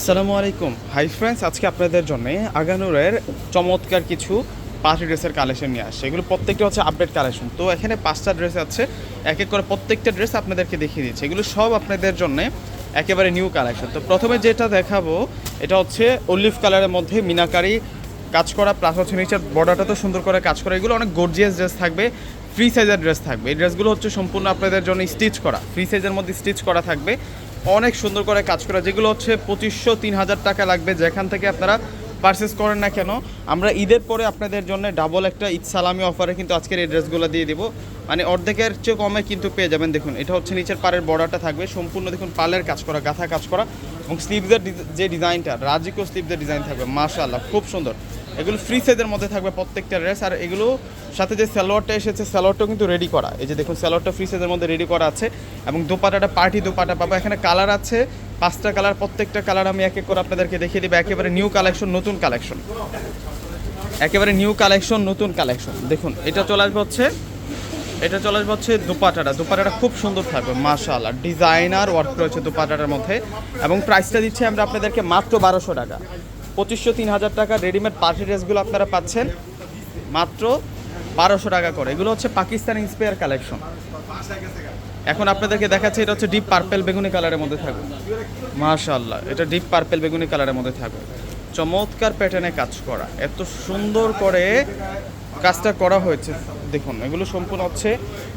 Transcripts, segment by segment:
আসসালামু আলাইকুম। Hi friends আজকে আপনাদের জন্য আগানুরের চমৎকার কিছু পার্টি ড্রেসের কালেকশন নিয়ে আসছে। এগুলো প্রত্যেকটা হচ্ছে আপডেট কালেকশন তো এখানে পাঁচটা ড্রেস আছে, এক এক করে প্রত্যেকটা ড্রেস আপনাদেরকে দেখিয়ে দিচ্ছি। এগুলো সব আপনাদের জন্য একেবারে নিউ কালেকশন তো প্রথমে যেটা দেখাবো, এটা হচ্ছে অলিভ কালারের মধ্যে মিনাকারি কাজ করা প্লাস হচ্ছে নিচের বর্ডারটা তো সুন্দর করে কাজ করা। এগুলো অনেক গর্জিয়াস ড্রেস থাকবে ফ্রি সাইজের ড্রেস থাকবে। এই ড্রেসগুলো হচ্ছে সম্পূর্ণ আপনাদের জন্য স্টিচ করা ফ্রি সাইজের মধ্যে স্টিচ করা থাকবে। অনেক সুন্দর করে কাজ করা, যেগুলো হচ্ছে পঁচিশশো, তিন হাজার টাকা লাগবে যেখান থেকে আপনারা পারচেস করেন না কেন। আমরা ঈদের পরে আপনাদের জন্য ডাবল একটা ঈদ সালামি অফারে কিন্তু আজকের এই ড্রেসগুলো দিয়ে দিব। মানে অর্ধেকের চেয়ে কমে কিন্তু পেয়ে যাবেন। দেখুন, এটা হচ্ছে নিচের পাড়ের বর্ডারটা থাকবে। সম্পূর্ণ দেখুন পালের কাজ করা, গাথা কাজ করা এবং স্লিভসের যে ডিজাইনটা রাজিকো স্লিভসের ডিজাইন থাকবে, মাশাআল্লাহ, খুব সুন্দর। এগুলো ফ্রি সাইজের মধ্যে থাকবে প্রত্যেকটা ড্রেস আর এগুলো সাথে যে স্যালোয়ারটা এসেছে স্যালোয়ারটাও কিন্তু রেডি করা। এই যে দেখুন স্যালোয়ারটা ফ্রি সাইজের মধ্যে রেডি করা আছে, এবং দোপাটাটা পার্টি দোপাটা পাবো। এখানে কালার আছে, পাঁচটা কালার প্রত্যেকটা কালার আমি এক এক করে আপনাদেরকে দেখিয়ে দেবো। একেবারে নিউ কালেকশন নতুন কালেকশন একেবারে নিউ কালেকশন নতুন কালেকশন দেখুন, এটা চলে আসবে হচ্ছে, এটা চলে আসবে হচ্ছে দুপাটাটা। দুপাটাটা খুব সুন্দর থাকবে, মাশাআল্লাহ। ডিজাইনার ওয়ার্ক রয়েছে দুপাটাটার মধ্যে। এবং প্রাইসটা দিচ্ছি আমরা আপনাদেরকে মাত্র বারোশো টাকা। পঁচিশশো তিন হাজার টাকা রেডিমেড পার্টি ড্রেসগুলো আপনারা পাচ্ছেন। মাত্র বারোশো টাকা করে। এগুলো হচ্ছে পাকিস্তান ইন্সপায়ার কালেকশন এখন আপনাদেরকে দেখাচ্ছে, এটা হচ্ছে ডিপ পার্পেল বেগুনি কালারের মধ্যে থাকবে। মাশাআল্লাহ, এটা ডিপ পার্পেল বেগুনি কালারের মধ্যে থাকবে। চমৎকার প্যাটার্নে কাজ করা। এত সুন্দর করে কাজটা করা হয়েছে। দেখুন, এগুলো সম্পূর্ণ হচ্ছে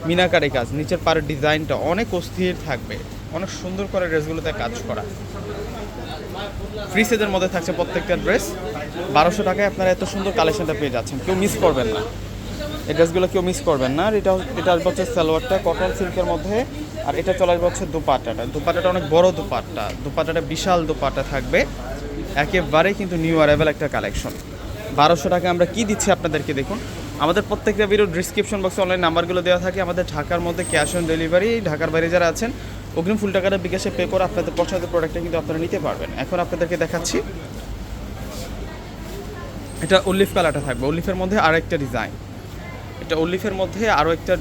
মিনাকারি কাজ। নিচের পাড়ের ডিজাইনটা অনেক অস্থির থাকবে। অনেক সুন্দর করে ড্রেসগুলোতে কাজ করা। ফ্রি সাইজের মধ্যে থাকছে প্রত্যেকটা ড্রেস। বারোশো টাকায় আপনারা এত সুন্দর কালেকশনটা পেয়ে যাচ্ছেন। কেউ মিস করবেন না। এই ড্রেসগুলো কেউ মিস করবেন না। এটা এটা আসবে হচ্ছে সালোয়ারটা কটন সিল্কের মধ্যে। আর এটা চলে আসবে হচ্ছে দুপাট্টাটা। দুপাট্টাটা অনেক বড় দুপাট্টা। দুপাট্টাটা বিশাল দুপাট্টা থাকবে। একেবারে কিন্তু নিউ অ্যারাইভেল একটা কালেকশন বারোশো টাকা আমরা কি দিচ্ছি আপনাদেরকে দেখুন। আমাদের প্রত্যেকটা ভিডিও ডিসক্রিপশন বক্সে অনলাইন নাম্বারগুলো দেওয়া থাকে। আমাদের ঢাকার মধ্যে ক্যাশ অন ডেলিভারি ঢাকার বাইরে যারা আছেন অগ্রিম ফুল টাকাটা বিকাশে পে করে আপনাদের পছন্দের প্রোডাক্টটা কিন্তু আপনারা নিতে পারবেন। এখন আপনাদেরকে দেখাচ্ছি। এটা উল্লিফ কালারটা থাকবে। উল্লিফের মধ্যে আর একটা ডিজাইন এটা উল্লিফের মধ্যে আরও একটা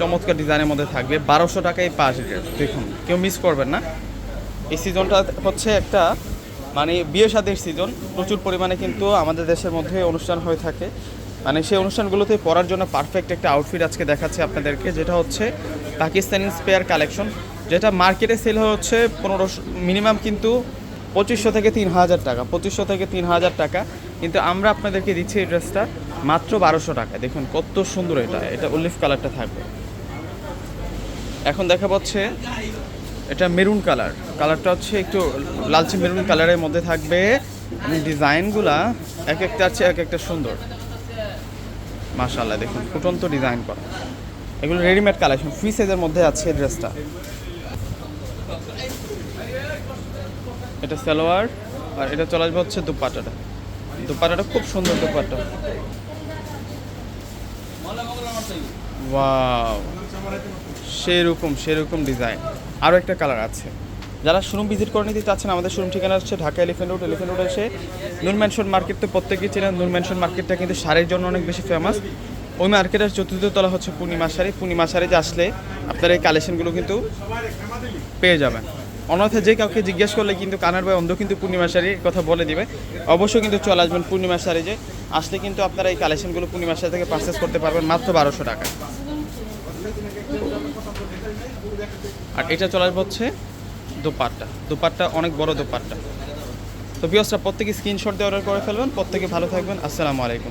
চমৎকার ডিজাইনের মধ্যে থাকবে। বারোশো টাকায় পাঁচ ড্রেস দেখুন, কেউ মিস করবেন না। এই সিজনটা হচ্ছে একটা মানে বিয়ে সাদের সিজন প্রচুর পরিমাণে কিন্তু আমাদের দেশের মধ্যে অনুষ্ঠান হয়ে থাকে। মানে সেই অনুষ্ঠানগুলোতে পরার জন্য পারফেক্ট একটা আউটফিট আজকে দেখাচ্ছে আপনাদেরকে, যেটা হচ্ছে পাকিস্তানি স্পেয়ার কালেকশন যেটা মার্কেটে সেল হচ্ছে পনেরোশো মিনিমাম কিন্তু পঁচিশশো থেকে তিন হাজার টাকা, পঁচিশশো থেকে তিন হাজার টাকা। কিন্তু আমরা আপনাদেরকে দিচ্ছি এই ড্রেসটা মাত্র বারোশো টাকা দেখুন কত সুন্দর এটা এটা উল্লিফ কালারটা থাকবে। এখন দেখা পাচ্ছে এটা মেরুন কালার কালারটা হচ্ছে একটু লালচে মেরুন কালারের মধ্যে থাকবে। ডিজাইনগুলা এক একটা আছে, এক একটা সুন্দর। মাশাল্লাহ দেখুন ফুটন্ত ডিজাইন করা। এগুলো রেডিমেড কালেকশন ফ্রি সাইজের মধ্যে আছে এই ড্রেসটা এটা সালোয়ার, আর এটা চলে আসবে হচ্ছে দুপাটাটা দুপাটাটা খুব সুন্দর দুপাটা ওয়াও, সেরকম সেরকম ডিজাইন। আরও একটা কালার আছে। যারা শোরুম ভিজিট করে নিতে চাচ্ছেন, আমাদের শোরুম ঠিকানা হচ্ছে Dhaka Elephant Road Elephant Road এসে নুন ম্যানশন মার্কেট তো প্রত্যেকেই চেনেন। নুন ম্যানশন মার্কেটটা কিন্তু শাড়ির জন্য অনেক বেশি ফেমাস ওই মার্কেটের চতুর্থ তলা হচ্ছে পূর্ণিমা শাড়ি। পূর্ণিমা শাড়িতে আসলে আপনারা এই কালেকশনগুলো কিন্তু পেয়ে যাবেন। অন্যথায় যে কাউকে জিজ্ঞেস করলে কিন্তু কানার ভাই অন্ধ কিন্তু পূর্ণিমা শাড়ির কথা বলে দিবে। অবশ্যই কিন্তু চলে আসবেন পূর্ণিমা শাড়ি যে আসলে কিন্তু আপনারা এই কালেকশনগুলো পূর্ণিমা শাড়ি থেকে পারচেস করতে পারবেন মাত্র বারোশো টাকা আর এটা চলে আসবে হচ্ছে দোপাট্টা। দোপাট্টা অনেক বড় দোপাট্টা। তো বিয়সটা প্রত্যেকে স্ক্রিনশট দিয়ে অর্ডার করে ফেলবেন। প্রত্যেকে ভালো থাকবেন। আসসালামু আলাইকুম।